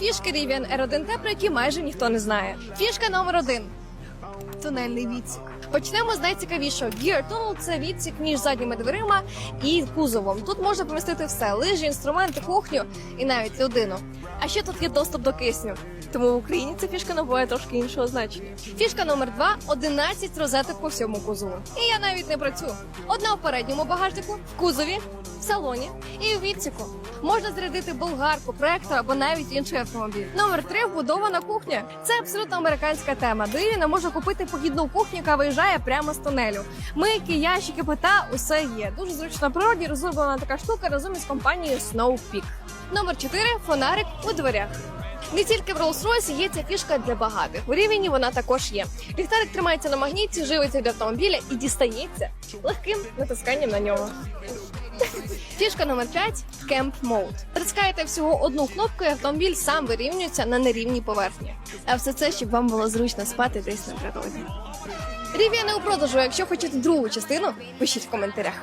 Фішки Rivian R1T, про які майже ніхто не знає. Фішка номер один. Тунельний відсік. Почнемо з найцікавішого. Gear Tunnel – це відсік між задніми дверима і кузовом. Тут можна помістити все: лижі, інструменти, кухню і навіть людину. А ще тут є доступ до кисню. Тому в Україні ця фішка набуває трошки іншого значення. Фішка номер два 11 розеток по всьому кузову. І я навіть не працюю. Одна в передньому багажнику, в кузові, салоні і в відсіку. Можна зарядити болгарку, проектор або навіть інший автомобіль. Номер три вбудована кухня. Це абсолютно американська тема. Ірина може купити похідну кухню, яка виїжджає прямо з тунелю. Мийки, ящики, плита – усе є. Дуже зручно природі розроблена така штука разом із компанією Snow. Номер 4 фонарик у дверях. Не тільки в Rolls-Royce є ця фішка для багатих. У рівні вона також є. Ліхтарик тримається на магніті, живиться від автомобіля і дістається легким натисканням на нього. Фішка номер 5 – Camp Mode. Натискаєте всього одну кнопку, і автомобіль сам вирівнюється на нерівній поверхні. А все це, щоб вам було зручно спати десь на природі. Рів'я не у продажу. Якщо хочете другу частину, пишіть в коментарях.